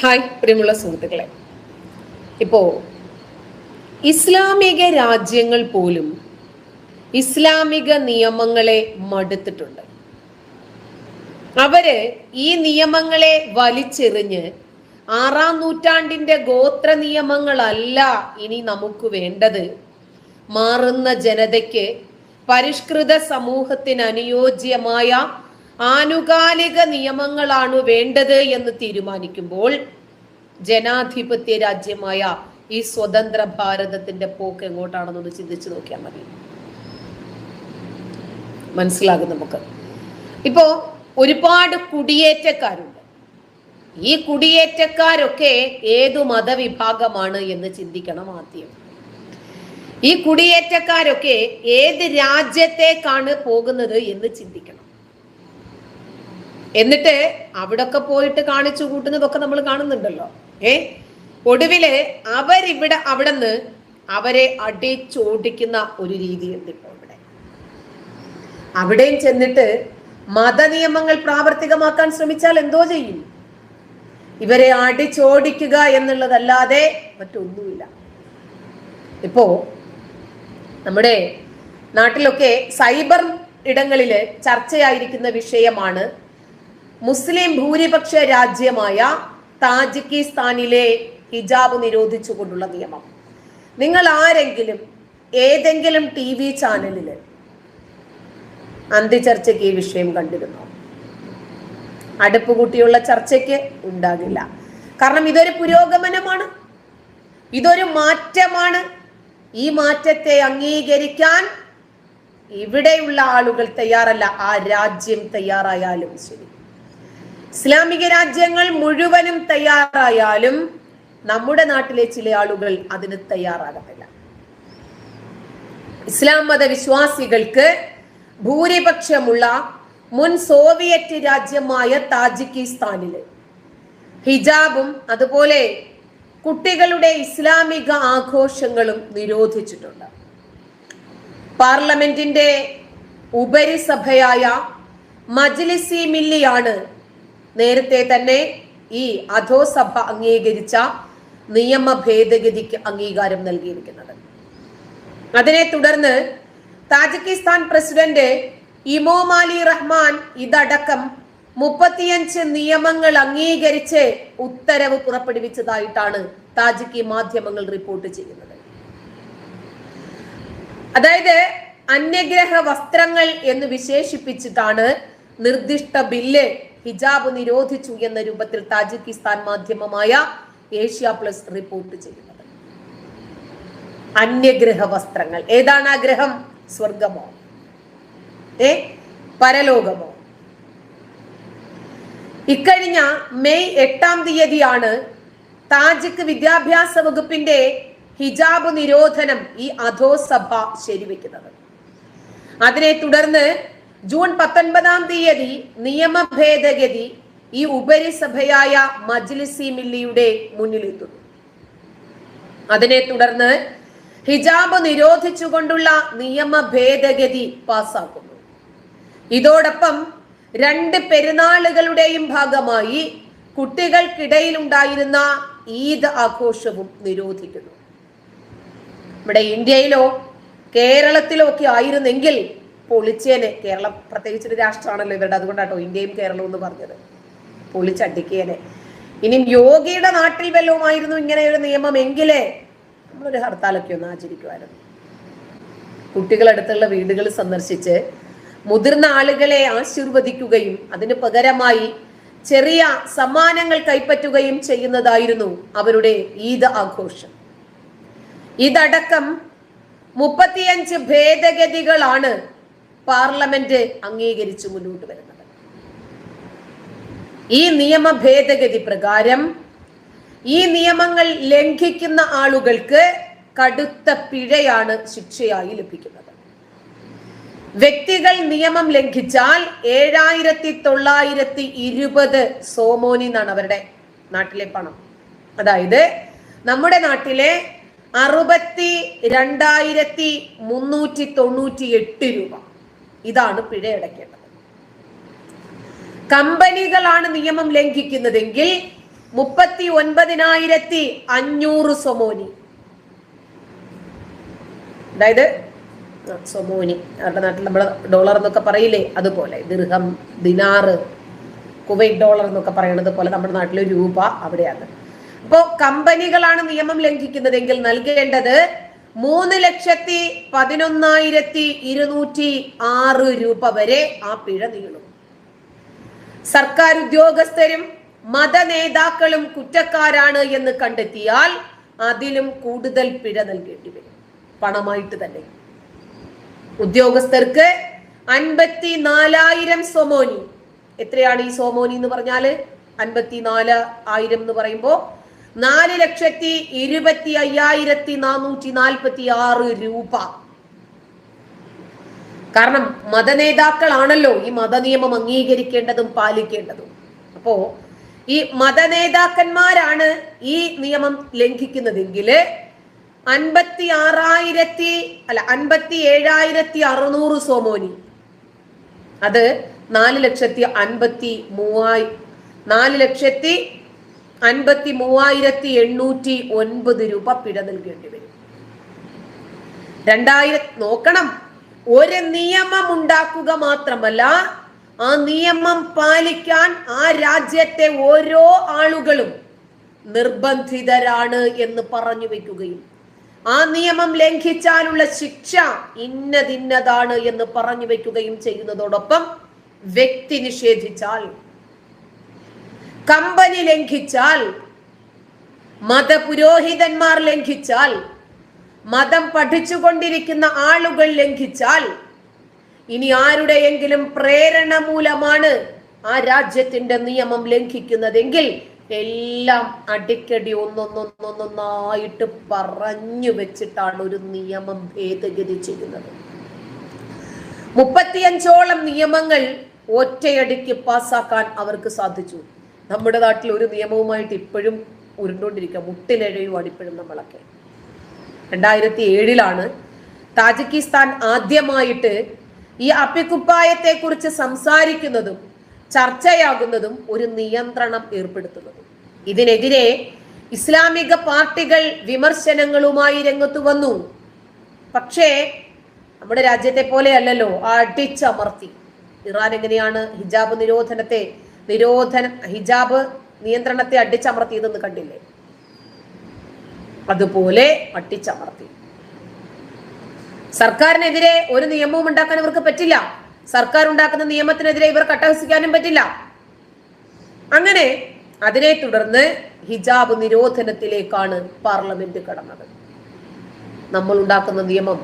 Hi പ്രിയമുള്ള സുഹൃത്തുക്കളെ. ഇപ്പോ ഇസ്ലാമിക രാജ്യങ്ങൾ പോലും ഇസ്ലാമിക നിയമങ്ങളെ മടുത്തിട്ടുണ്ട്. അവർ ഈ നിയമങ്ങളെ വലിച്ചെറിഞ്ഞ് ആറാം നൂറ്റാണ്ടിന്റെ ഗോത്ര നിയമങ്ങളല്ല ഇനി നമുക്ക് വേണ്ടത്. മാറുന്ന ജനതയ്ക്ക് പരിഷ്കൃത സമൂഹത്തിന് അനുയോജ്യമായ ആനുകാലിക നിയമങ്ങളാണ് വേണ്ടത് എന്ന് തീരുമാനിക്കുമ്പോൾ ജനാധിപത്യ രാജ്യമായ ഈ സ്വതന്ത്ര ഭാരതത്തിന്റെ പോക്ക് എങ്ങോട്ടാണെന്നൊന്ന് ചിന്തിച്ചു നോക്കിയാൽ മതി. മനസ്സിലാകും നമുക്ക്. ഇപ്പോ ഒരുപാട് കുടിയേറ്റക്കാരുണ്ട്. ഈ കുടിയേറ്റക്കാരൊക്കെ ഏതു മതവിഭാഗമാണ് എന്ന് ചിന്തിക്കണം ആദ്യം. ഈ കുടിയേറ്റക്കാരൊക്കെ ഏത് രാജ്യത്തേക്കാണ് പോകുന്നത് എന്ന് ചിന്തിക്കണം. എന്നിട്ട് അവിടൊക്കെ പോയിട്ട് കാണിച്ചു കൂട്ടുന്നതൊക്കെ നമ്മൾ കാണുന്നുണ്ടല്ലോ. ഏ? ഒടുവിൽ അവരിവിടെ അവിടെ നിന്ന് അവരെ അടിച്ചോടിക്കുന്ന ഒരു രീതിയുണ്ട് ഇപ്പോൾ ഇവിടെ അവിടെയും ചെന്നിട്ട് മതനിയമങ്ങൾ പ്രാവർത്തികമാക്കാൻ ശ്രമിച്ചാൽ എന്തോ ചെയ്യും? ഇവരെ അടിച്ചോടിക്കുക എന്നുള്ളതല്ലാതെ മറ്റൊന്നുമില്ല. ഇപ്പോ നമ്മുടെ നാട്ടിലൊക്കെ സൈബർ ഇടങ്ങളിൽ ചർച്ചയായിരിക്കുന്ന വിഷയമാണ് മുസ്ലിം ഭൂരിപക്ഷ രാജ്യമായ താജിക്കിസ്ഥാനിലെ ഹിജാബ് നിരോധിച്ചുകൊണ്ടുള്ള നിയമം. നിങ്ങൾ ആരെങ്കിലും ഏതെങ്കിലും ടി വി ചാനലിൽ അന്ത്യചർച്ചയ്ക്ക് ഈ വിഷയം കണ്ടിരുന്നു? അടുപ്പ് കൂട്ടിയുള്ള ചർച്ചയ്ക്ക് ഉണ്ടാകില്ല. കാരണം ഇതൊരു പുരോഗമനമാണ്. ഇതൊരു മാറ്റമാണ്. ഈ മാറ്റത്തെ അംഗീകരിക്കാൻ ഇവിടെയുള്ള ആളുകൾ തയ്യാറല്ല. ആ രാജ്യം തയ്യാറായാലും ശരി. ഇസ്ലാമിക രാജ്യങ്ങൾ മുഴുവനും തയ്യാറായാലും നമ്മുടെ നാട്ടിലെ ചില ആളുകൾ അതിന് തയ്യാറാകത്തില്ല. ഇസ്ലാം മതവിശ്വാസികൾക്ക് ഭൂരിപക്ഷമുള്ള മുൻ സോവിയറ്റ് രാജ്യമായ താജിക്കിസ്ഥാനിൽ ഹിജാബും അതുപോലെ കുട്ടികളുടെ ഇസ്ലാമിക ആഘോഷങ്ങളും നിരോധിച്ചിട്ടുണ്ട്. പാർലമെന്റിന്റെ ഉപരിസഭയായ മജ്ലിസി മില്ലിയാണ് നേരത്തെ തന്നെ ഈ അധോസഭ അംഗീകരിച്ച നിയമ ഭേദഗതിക്ക് അംഗീകാരം നൽകിയിരിക്കുന്നത്. അതിനെ തുടർന്ന് താജിക്കിസ്ഥാൻ പ്രസിഡന്റ് ഇമോമാലി റഹ്മാൻ ഇതടക്കം മുപ്പത്തിയഞ്ച് നിയമങ്ങൾ അംഗീകരിച്ച് ഉത്തരവ് പുറപ്പെടുവിച്ചതായിട്ടാണ് താജിക്കി മാധ്യമങ്ങൾ റിപ്പോർട്ട് ചെയ്യുന്നത്. അതായത് അന്യഗ്രഹ വസ്ത്രങ്ങൾ എന്ന് വിശേഷിപ്പിച്ചിട്ടാണ് നിർദ്ദിഷ്ട ബില്ല് ഹിജാബ് നിരോധിച്ചു എന്ന രൂപത്തിൽ താജിക്കിസ്ഥാൻ മാധ്യമമായ ഏഷ്യ പ്ലസ് റിപ്പോർട്ട് ചെയ്യുന്നത്. അന്യഗ്രഹ വസ്ത്രങ്ങൾ. ഏതാണ് ആ ഗ്രഹം? സ്വർഗമോ? ഏ? പരലോകമോ? ഇക്കഴിഞ്ഞ മെയ് എട്ടാം തീയതിയാണ് താജിക്ക് വിദ്യാഭ്യാസ വകുപ്പിന്റെ ഹിജാബ് നിരോധനം ഈ അധോസഭ ശരിവെക്കുന്നത്. അതിനെ തുടർന്ന് ജൂൺ പത്തൊൻപതാം തീയതി നിയമ ഭേദഗതി ഈ ഉപരിസഭയായ മജ്ലിസി മില്ലിയുടെ മുന്നിലെത്തുന്നു അതിനെ തുടർന്ന് ഹിജാബ് നിരോധിച്ചുകൊണ്ടുള്ള നിയമ ഭേദഗതി പാസാക്കുന്നു. ഇതോടൊപ്പം രണ്ട് പെരുന്നാളുകളുടെയും ഭാഗമായി കുട്ടികൾക്കിടയിൽ ഉണ്ടായിരുന്ന ഈദ് ആഘോഷവും നിരോധിക്കുന്നു. നമ്മുടെ ഇന്ത്യയിലോ കേരളത്തിലോ ഒക്കെ ആയിരുന്നെങ്കിൽ പൊളിച്ചേനെ. കേരളം പ്രത്യേകിച്ചൊരു രാഷ്ട്രമാണല്ലോ ഇവരുടെ. അതുകൊണ്ടാട്ടോ ഇന്ത്യയും കേരളവും എന്ന് പറഞ്ഞത്. പൊളിച്ചടിക്കേനെ. ഇനി യോഗിയുടെ നാട്ടിൽ വല്ലതുമായിരുന്നു ഇങ്ങനെ ഒരു നിയമം എങ്കിലേ നമ്മളൊരു ഹർത്താലൊക്കെ ഒന്ന് ആചരിക്കുമായിരുന്നു. കുട്ടികളടുത്തുള്ള വീടുകൾ സന്ദർശിച്ച് മുതിർന്ന ആളുകളെ ആശീർവദിക്കുകയും അതിന് പകരമായി ചെറിയ സമ്മാനങ്ങൾ കൈപ്പറ്റുകയും ചെയ്യുന്നതായിരുന്നു അവരുടെ ഈദ് ആഘോഷം. ഇതടക്കം മുപ്പത്തിയഞ്ച് ഭേദഗതികളാണ് പാർലമെന്റ് അംഗീകരിച്ച് മുന്നോട്ട് വരുന്നത്. ഈ നിയമ ഭേദഗതി പ്രകാരം ഈ നിയമങ്ങൾ ലംഘിക്കുന്ന ആളുകൾക്ക് കടുത്ത പിഴയാണ് ശിക്ഷയായി ലഭിക്കുന്നത്. വ്യക്തികൾ നിയമം ലംഘിച്ചാൽ ഏഴായിരത്തി തൊള്ളായിരത്തി ഇരുപത് സോമോനി എന്നാണ് അവരുടെ നാട്ടിലെ പണം. അതായത് നമ്മുടെ നാട്ടിലെ അറുപത്തി രണ്ടായിരത്തി മുന്നൂറ്റി തൊണ്ണൂറ്റി എട്ട് രൂപ. ഇതാണ് പിഴ അടയ്ക്കേണ്ടത് കമ്പനികളാണ് നിയമം ലംഘിക്കുന്നതെങ്കിൽ മുപ്പത്തി ഒൻപതിനായിരത്തി അഞ്ഞൂറ് സൊമോനി. അതായത് സൊമോനി. അവരുടെ നാട്ടിൽ നമ്മൾ ഡോളർ എന്നൊക്കെ പറയില്ലേ? അതുപോലെ. ദീർഘം ദിനാറ് കുവൈറ്റ് ഡോളർ എന്നൊക്കെ പറയുന്നത് പോലെ നമ്മുടെ നാട്ടിലെ രൂപ അവിടെയാണ്. അപ്പോ കമ്പനികളാണ് നിയമം ലംഘിക്കുന്നതെങ്കിൽ നൽകേണ്ടത് മൂന്ന് ലക്ഷത്തി പതിനൊന്നായിരത്തി ഇരുന്നൂറ്റി ആറ് രൂപ വരെ ആ പിഴ നീളും. സർക്കാർ ഉദ്യോഗസ്ഥരും മത നേതാക്കളും കുറ്റക്കാരാണ് എന്ന് കണ്ടെത്തിയാൽ അതിലും കൂടുതൽ പിഴ നൽകേണ്ടി വരും. പണമായിട്ട് തന്നെ. ഉദ്യോഗസ്ഥർക്ക് അൻപത്തി നാലായിരം സോമോനി. എത്രയാണ് ഈ സോമോനി എന്ന് പറഞ്ഞാൽ? അൻപത്തി നാല് ആയിരം എന്ന് പറയുമ്പോ നാല് ലക്ഷത്തി ഇരുപത്തി അയ്യായിരത്തി നാനൂറ്റി നാൽപ്പത്തി ആറ് രൂപ. കാരണം മതനേതാക്കളാണല്ലോ ഈ മതനിയമം അംഗീകരിക്കേണ്ടതും പാലിക്കേണ്ടതും. അപ്പോ ഈ മതനേതാക്കന്മാരാണ് ഈ നിയമം ലംഘിക്കുന്നതെങ്കിൽ അൻപത്തി ആറായിരത്തി അല്ല അൻപത്തി ഏഴായിരത്തി അറുന്നൂറ് സോമോനി. അത് നാല് ലക്ഷത്തി അൻപത്തി മൂവായി നാല് ലക്ഷത്തി അൻപത്തി മൂവായിരത്തി എണ്ണൂറ്റി ഒൻപത് രൂപ പിഴ നൽകേണ്ടി വരും. രണ്ടായിരം നോക്കണം. ഒരു നിയമം ഉണ്ടാക്കുക മാത്രമല്ല ആ നിയമം പാലിക്കാൻ ആ രാജ്യത്തെ ഓരോ ആളുകളും നിർബന്ധിതരാണ് എന്ന് പറഞ്ഞു വെക്കുകയും ആ നിയമം ലംഘിച്ചാലുള്ള ശിക്ഷ ഇന്നതിന്നതാണ് എന്ന് പറഞ്ഞു വെക്കുകയും ചെയ്യുന്നതോടൊപ്പം വ്യക്തി നിഷേധിച്ചാൽ കമ്പനി ലംഘിച്ചാൽ മതപുരോഹിതന്മാർ ലംഘിച്ചാൽ മതം പഠിച്ചുകൊണ്ടിരിക്കുന്ന ആളുകൾ ലംഘിച്ചാൽ ഇനി ആരുടെയെങ്കിലും പ്രേരണ മൂലമാണ് ആ രാജ്യത്തിന്റെ നിയമം ലംഘിക്കുന്നതെങ്കിൽ എല്ലാം അടിക്കടി ഒന്നൊന്നൊന്നൊന്നൊന്നായിട്ട് പറഞ്ഞു വെച്ചിട്ടാണ് ഒരു നിയമം ഭേദഗതി ചെയ്യുന്നത്. മുപ്പത്തിയഞ്ചോളം നിയമങ്ങൾ ഒറ്റയടിക്ക് പാസ്സാക്കാൻ അവർക്ക് സാധിച്ചു. നമ്മുടെ നാട്ടിൽ ഒരു നിയമവുമായിട്ട് ഇപ്പോഴും ഉരുണ്ടോണ്ടിരിക്കുക മുട്ടിലെഴയുവാണ് ഇപ്പോഴും നമ്മളൊക്കെ. രണ്ടായിരത്തി ഏഴിലാണ് താജിക്കിസ്ഥാൻ ആദ്യമായിട്ട് ഈ അപ്പിക്കുപ്പായത്തെ കുറിച്ച് സംസാരിക്കുന്നതും ചർച്ചയാകുന്നതും ഒരു നിയന്ത്രണം ഏർപ്പെടുത്തുന്നതും. ഇതിനെതിരെ ഇസ്ലാമിക പാർട്ടികൾ വിമർശനങ്ങളുമായി രംഗത്ത് വന്നു. പക്ഷേ നമ്മുടെ രാജ്യത്തെ പോലെ അല്ലല്ലോ. അടിച്ചമർത്തി. ഇറാൻ എങ്ങനെയാണ് ഹിജാബ് നിരോധനത്തെ നിരോധന ഹിജാബ് നിയന്ത്രണത്തെ അടിച്ചമർത്തിയതെന്ന് കണ്ടില്ലേ? അതുപോലെ അട്ടിച്ചമർത്തി സർക്കാരിനെതിരെ ഒരു നിയമവും ഉണ്ടാക്കാൻ ഇവർക്ക് പറ്റില്ല. സർക്കാർ ഉണ്ടാക്കുന്ന നിയമത്തിനെതിരെ ഇവർ കട്ടഹസിക്കാനും പറ്റില്ല. അങ്ങനെ അതിനെ തുടർന്ന് ഹിജാബ് നിരോധനത്തിലേക്കാണ് പാർലമെന്റ് കടന്നത്. നമ്മൾ ഉണ്ടാക്കുന്ന നിയമം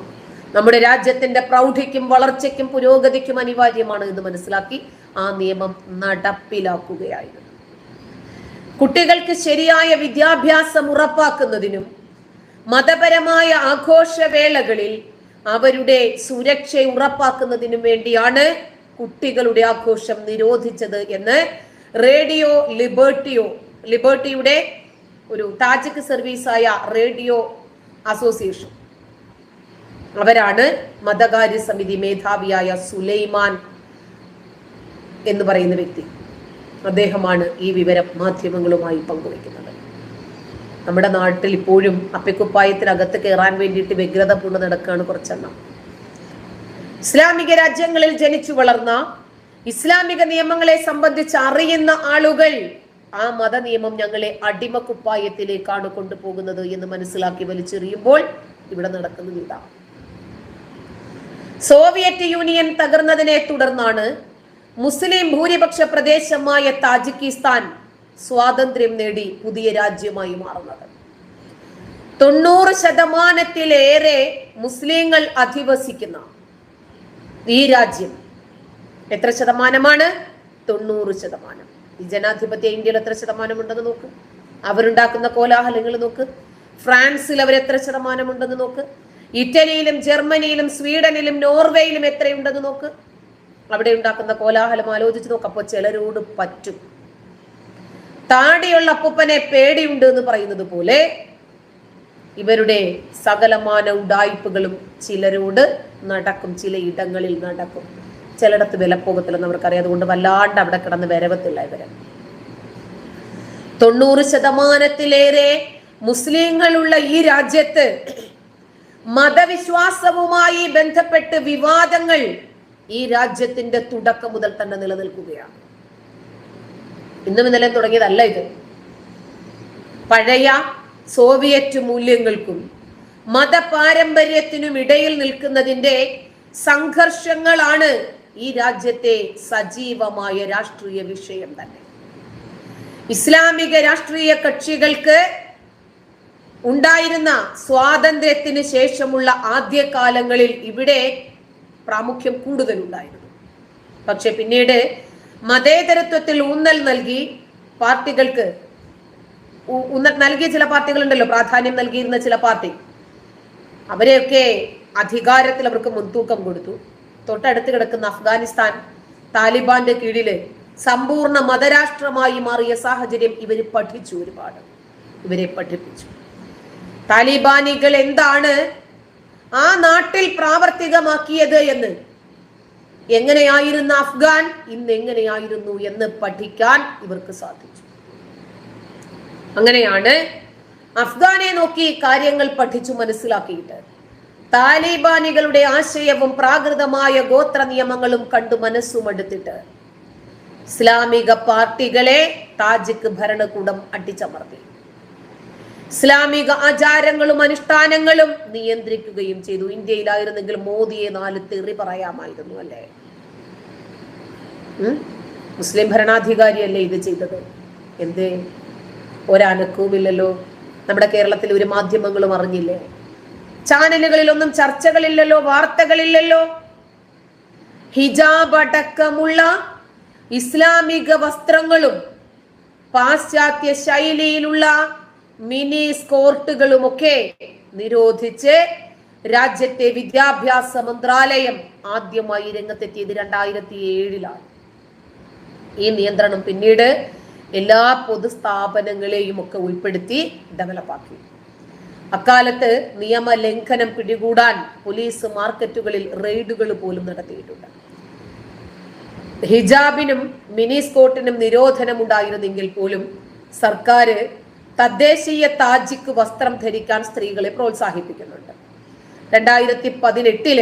നമ്മുടെ രാജ്യത്തിന്റെ പ്രൗഢിക്കും വളർച്ചയ്ക്കും പുരോഗതിക്കും അനിവാര്യമാണ് എന്ന് മനസ്സിലാക്കി ആ നിയമം നടപ്പിലാക്കുകയായിരുന്നു. കുട്ടികൾക്ക് ശരിയായ വിദ്യാഭ്യാസം ഉറപ്പാക്കുന്നതിനും മതപരമായ ആഘോഷവേളകളിൽ അവരുടെ സുരക്ഷ ഉറപ്പാക്കുന്നതിനും വേണ്ടിയാണ് കുട്ടികളുടെ ആഘോഷം നിരോധിച്ചത് എന്ന് റേഡിയോ ലിബർട്ടിയോ ലിബർട്ടിയുടെ ഒരു താജിക് സർവീസായ റേഡിയോ അസോസിയേഷൻ. അവരാണ് മതകാര്യ സമിതി മേധാവിയായ സുലൈമാൻ എന്ന് പറയുന്ന വ്യക്തി അദ്ദേഹമാണ് ഈ വിവരം മാധ്യമങ്ങളുമായി പങ്കുവയ്ക്കുന്നത്. നമ്മുടെ നാട്ടിൽ ഇപ്പോഴും അപ്പിക്കുപ്പായത്തിനകത്ത് കയറാൻ വേണ്ടിയിട്ട് വ്യഗ്രത പൂണ്ട് നടക്കുകയാണ് കുറച്ചെണ്ണം. ഇസ്ലാമിക രാജ്യങ്ങളിൽ ജനിച്ചു വളർന്ന ഇസ്ലാമിക നിയമങ്ങളെ സംബന്ധിച്ച് അറിയുന്ന ആളുകൾ ആ മത നിയമം ഞങ്ങളെ അടിമക്കുപ്പായത്തിലേക്കാണ് കൊണ്ടുപോകുന്നത് എന്ന് മനസ്സിലാക്കി വലിച്ചെറിയുമ്പോൾ ഇവിടെ നടക്കുന്നത് ഇതാണ്. സോവിയറ്റ് യൂണിയൻ തകർന്നതിനെ തുടർന്നാണ് മുസ്ലിം ഭൂരിപക്ഷ പ്രദേശമായ താജിക്കിസ്ഥാൻ സ്വാതന്ത്ര്യം നേടി പുതിയ രാജ്യമായി മാറുന്നത്. തൊണ്ണൂറ് ശതമാനത്തിലേറെ മുസ്ലിങ്ങൾ അധിവസിക്കുന്ന ഈ രാജ്യം എത്ര ശതമാനമാണ്? തൊണ്ണൂറ് ശതമാനം. ഈ ജനാധിപത്യ ഇന്ത്യയിൽ എത്ര ശതമാനം ഉണ്ടെന്ന് നോക്ക്. അവരുണ്ടാക്കുന്ന കോലാഹലങ്ങൾ നോക്ക്. ഫ്രാൻസിൽ അവർ എത്ര ശതമാനം ഉണ്ടെന്ന് നോക്ക്. ഇറ്റലിയിലും ജർമ്മനിയിലും സ്വീഡനിലും നോർവേയിലും എത്രയുണ്ടെന്ന് നോക്ക്. അവിടെ ഉണ്ടാക്കുന്ന കോലാഹലം ആലോചിച്ച് നോക്കപ്പോ ചിലരോട് പറ്റും. താടിയുള്ള അപ്പൂപ്പനെ പേടിയുണ്ട് എന്ന് പറയുന്നത് പോലെ ഇവരുടെ സകലമാന ഉഡായിപ്പുകളും ചിലരോട് നടക്കും ചില ഇടങ്ങളിൽ നടക്കും. ചിലയിടത്ത് വിലപ്പോകത്തില്ലെന്ന് അവർക്കറിയാം. അതുകൊണ്ട് വല്ലാണ്ട് അവിടെ കിടന്ന് വരവത്തില്ല ഇവരെ. തൊണ്ണൂറ് ശതമാനത്തിലേറെ മുസ്ലിങ്ങളുള്ള ഈ രാജ്യത്ത് മതവിശ്വാസവുമായി ബന്ധപ്പെട്ട് വിവാദങ്ങൾ ഈ രാജ്യത്തിന്റെ തുടക്കം മുതൽ തന്നെ നിലനിൽക്കുകയാണ്. ഇന്നും ഇന്നലെ തുടങ്ങിയതല്ല ഇത്. പഴയ സോവിയറ്റ് മൂല്യങ്ങൾക്കും മതപാരമ്പര്യത്തിനും ഇടയിൽ നിൽക്കുന്നതിന്റെ സംഘർഷങ്ങളാണ് ഈ രാജ്യത്തെ സജീവമായ രാഷ്ട്രീയ വിഷയം തന്നെ. ഇസ്ലാമിക രാഷ്ട്രീയ കക്ഷികൾക്ക് ഉണ്ടായിരുന്ന സ്വാതന്ത്ര്യത്തിന് ശേഷമുള്ള ആദ്യ കാലങ്ങളിൽ ഇവിടെ പ്രാമുഖ്യം കൂടുതലുണ്ടായിരുന്നു. പക്ഷെ പിന്നീട് മതേതരത്വത്തിൽ ഊന്നൽ നൽകി പാർട്ടികൾക്ക് ഊന്നൽ നൽകിയ ചില പാർട്ടികളുണ്ടല്ലോ പ്രാധാന്യം നൽകിയിരുന്ന ചില പാർട്ടി. അവരെയൊക്കെ അധികാരത്തിൽ അവർക്ക് മുൻതൂക്കം കൊടുത്തു. തൊട്ടടുത്ത് കിടക്കുന്ന അഫ്ഗാനിസ്ഥാൻ താലിബാന്റെ കീഴിൽ സമ്പൂർണ മതരാഷ്ട്രമായി മാറിയ സാഹചര്യം ഇവർ പഠിച്ചു ഒരുപാട്. ഇവരെ പഠിപ്പിച്ചു. താലിബാനികൾ എന്താണ് ആ നാട്ടിൽ പ്രാവർത്തികമാക്കിയത് എന്ന്. എങ്ങനെയായിരുന്നു അഫ്ഗാൻ? ഇന്ന് എങ്ങനെയായിരുന്നു എന്ന് പഠിക്കാൻ ഇവർക്ക് സാധിച്ചു. അങ്ങനെയാണ് അഫ്ഗാനെ നോക്കി കാര്യങ്ങൾ പഠിച്ചു മനസ്സിലാക്കിയിട്ട്. താലിബാനികളുടെ ആശയവും പ്രാകൃതമായ ഗോത്ര നിയമങ്ങളും കണ്ടു മനസ്സുമെടുത്തിട്ട് ഇസ്ലാമിക പാർട്ടികളെ താജിക്ക് ഭരണകൂടം അടിച്ചമർത്തി. ഇസ്ലാമിക ആചാരങ്ങളും അനുഷ്ഠാനങ്ങളും നിയന്ത്രിക്കുകയും ചെയ്തു. ഇന്ത്യയിലായിരുന്നെങ്കിൽ മോദിയെ നാല് തെറി പറയാമായിരുന്നു അല്ലേ? മുസ്ലിം ഭരണാധികാരിയല്ലേ ഇത് ചെയ്തത്? എന്തേ? ഒരനക്കവുമില്ലല്ലോ നമ്മുടെ കേരളത്തിൽ ഒരു മാധ്യമങ്ങളും അറിഞ്ഞില്ലേ? ചാനലുകളിലൊന്നും ചർച്ചകളില്ലല്ലോ വാർത്തകളില്ലല്ലോ. ഹിജാബ് അടക്കമുള്ള ഇസ്ലാമിക വസ്ത്രങ്ങളും പാശ്ചാത്യ ശൈലിയിലുള്ള മിനി സ്കോർട്ടുകളും ഒക്കെ നിരോധിച്ച് രാജ്യത്തെ വിദ്യാഭ്യാസ മന്ത്രാലയം ആദ്യമായി രംഗത്തെത്തിയത് രണ്ടായിരത്തി ഏഴിലാണ് ഈ നിയന്ത്രണം പിന്നീട് എല്ലാ പൊതുസ്ഥാപനങ്ങളെയും ഒക്കെ ഉൾപ്പെടുത്തി ഡെവലപ്പാക്കി. അക്കാലത്ത് നിയമലംഘനം പിടികൂടാൻ പോലീസ് മാർക്കറ്റുകളിൽ റെയ്ഡുകൾ പോലും നടത്തിയിട്ടുണ്ട്. ഹിജാബിനും മിനി സ്കോട്ടിനും നിരോധനം ഉണ്ടായിരുന്നെങ്കിൽ പോലും സർക്കാർ തദ്ദേശീയ താജിക്ക് വസ്ത്രം ധരിക്കാൻ സ്ത്രീകളെ പ്രോത്സാഹിപ്പിക്കുന്നുണ്ട്. രണ്ടായിരത്തി പതിനെട്ടിൽ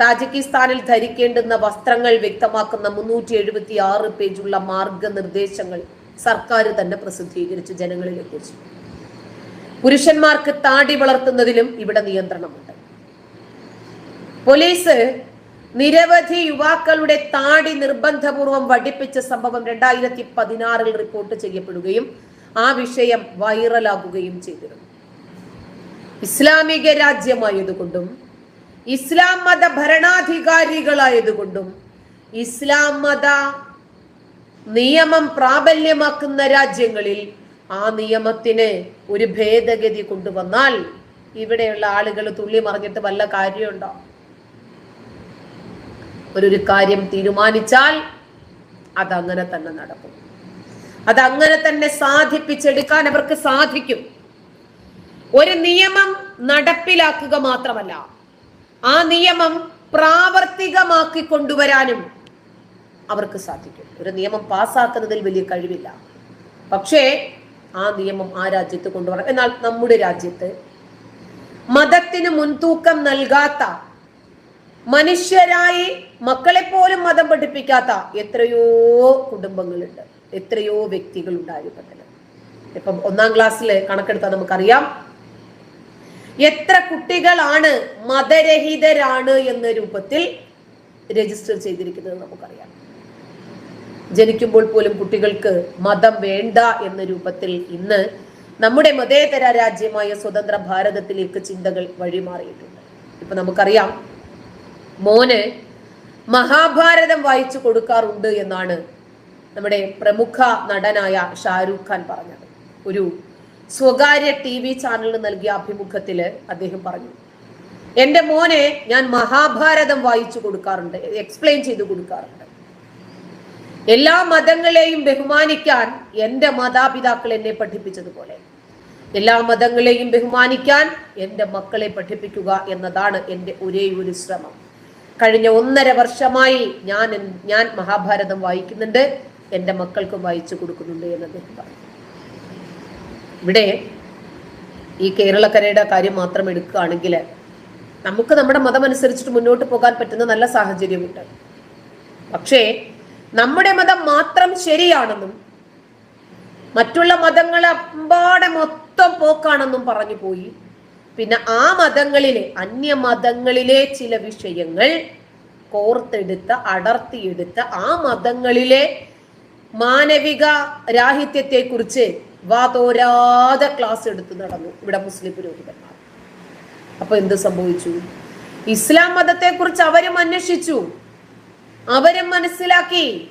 താജിക്കിസ്ഥാനിൽ ധരിക്കേണ്ടുന്ന വസ്ത്രങ്ങൾ വ്യക്തമാക്കുന്ന മുന്നൂറ്റി എഴുപത്തി ആറ് പേജുള്ള മാർഗനിർദ്ദേശങ്ങൾ സർക്കാർ തന്നെ പ്രസിദ്ധീകരിച്ച് ജനങ്ങളിൽ എത്തിച്ചു പുരുഷന്മാർക്ക് താടി വളർത്തുന്നതിലും ഇവിടെ നിയന്ത്രണമുണ്ട്. പോലീസ് നിരവധി യുവാക്കളുടെ താടി നിർബന്ധപൂർവം വടിപ്പിച്ച സംഭവം രണ്ടായിരത്തി പതിനാറിൽ റിപ്പോർട്ട് ചെയ്യപ്പെടുകയും ആ വിഷയം വൈറലാകുകയും ചെയ്തിരുന്നു. ഇസ്ലാമിക രാജ്യമായതുകൊണ്ടും ഇസ്ലാം മത ഭരണാധികാരികളായതുകൊണ്ടും ഇസ്ലാം മത നിയമം പ്രാബല്യമാക്കുന്ന രാജ്യങ്ങളിൽ ആ നിയമത്തിന് ഒരു ഭേദഗതി കൊണ്ടുവന്നാൽ ഇവിടെയുള്ള ആളുകൾ തുള്ളി മറിഞ്ഞിട്ട് വല്ല കാര്യമുണ്ടോ? ഒരു കാര്യം തീരുമാനിച്ചാൽ അതങ്ങനെ തന്നെ നടക്കും. അതങ്ങനെ തന്നെ സാധിപ്പിച്ചെടുക്കാൻ അവർക്ക് സാധിക്കും. ഒരു നിയമം നടപ്പിലാക്കുക മാത്രമല്ല ആ നിയമം പ്രാവർത്തികമാക്കി കൊണ്ടുവരാനും അവർക്ക് സാധിക്കും. ഒരു നിയമം പാസ്സാക്കുന്നതിൽ വലിയ കഴിവില്ല. പക്ഷേ ആ നിയമം ആ രാജ്യത്ത് കൊണ്ടുവരണം. എന്നാൽ നമ്മുടെ രാജ്യത്ത് മതത്തിന് മുൻതൂക്കം നൽകാത്ത മനുഷ്യരായി മക്കളെപ്പോലും മതം പഠിപ്പിക്കാത്ത എത്രയോ കുടുംബങ്ങളുണ്ട്. എത്രയോ വ്യക്തികൾ ഉണ്ടായിരുന്നു അതിൽ ഇപ്പം ഒന്നാം ക്ലാസ്സിൽ കണക്കെടുത്താൽ നമുക്കറിയാം. എത്ര കുട്ടികളാണ് മതരഹിതരാണ് എന്ന രൂപത്തിൽ രജിസ്റ്റർ ചെയ്തിരിക്കുന്നത് നമുക്കറിയാം. ജനിക്കുമ്പോൾ പോലും കുട്ടികൾക്ക് മതം വേണ്ട എന്ന രൂപത്തിൽ ഇന്ന് നമ്മുടെ മതേതര രാജ്യമായ സ്വതന്ത്ര ഭാരതത്തിലേക്ക് ചിന്തകൾ വഴിമാറിയിട്ടുണ്ട്. ഇപ്പൊ നമുക്കറിയാം. മോന് മഹാഭാരതം വായിച്ചു കൊടുക്കാറുണ്ട് എന്നാണ് നമ്മുടെ പ്രമുഖ നടനായ ഷാരൂഖ് ഖാൻ പറഞ്ഞത്. ഒരു സ്വകാര്യ ടി വി ചാനലിന് നൽകിയ അഭിമുഖത്തിൽ അദ്ദേഹം പറഞ്ഞു എന്റെ മോനെ ഞാൻ മഹാഭാരതം വായിച്ചു കൊടുക്കാറുണ്ട് എക്സ്പ്ലെയിൻ ചെയ്തു കൊടുക്കാറുണ്ട്. എല്ലാ മതങ്ങളെയും ബഹുമാനിക്കാൻ എന്റെ മാതാപിതാക്കൾ എന്നെ പഠിപ്പിച്ചതുപോലെ എല്ലാ മതങ്ങളെയും ബഹുമാനിക്കാൻ എന്റെ മക്കളെ പഠിപ്പിക്കുക എന്നതാണ് എന്റെ ഒരേ ഒരു ശ്രമം. കഴിഞ്ഞ ഒന്നര വർഷമായി ഞാൻ ഞാൻ മഹാഭാരതം വായിക്കുന്നുണ്ട്. എന്റെ മക്കൾക്ക് വായിച്ചു കൊടുക്കുന്നുണ്ട് എന്ന് അദ്ദേഹം പറഞ്ഞു. ഇവിടെ ഈ കേരളക്കരയുടെ കാര്യം മാത്രം എടുക്കുകയാണെങ്കിൽ നമുക്ക് നമ്മുടെ മതം അനുസരിച്ചിട്ട് മുന്നോട്ട് പോകാൻ പറ്റുന്ന നല്ല സാഹചര്യമുണ്ട്. പക്ഷേ നമ്മുടെ മതം മാത്രം ശരിയാണെന്നും മറ്റുള്ള മതങ്ങളെ അമ്പാടെ മൊത്തം പോക്കാണെന്നും പറഞ്ഞു പോയി. പിന്നെ ആ മതങ്ങളിലെ അന്യ മതങ്ങളിലെ ചില വിഷയങ്ങൾ കോർത്തെടുത്ത് അടർത്തിയെടുത്ത് ആ മതങ്ങളിലെ മാനവിക രാഹിത്യത്തെ കുറിച്ച് വാതോരാതെ ക്ലാസ് എടുത്ത് നടന്നു ഇവിടെ മുസ്ലിം പുരോഹിതന്മാർ. അപ്പൊ എന്ത് സംഭവിച്ചു? ഇസ്ലാം മതത്തെ കുറിച്ച് അവരും അന്വേഷിച്ചു. അവരും മനസ്സിലാക്കി.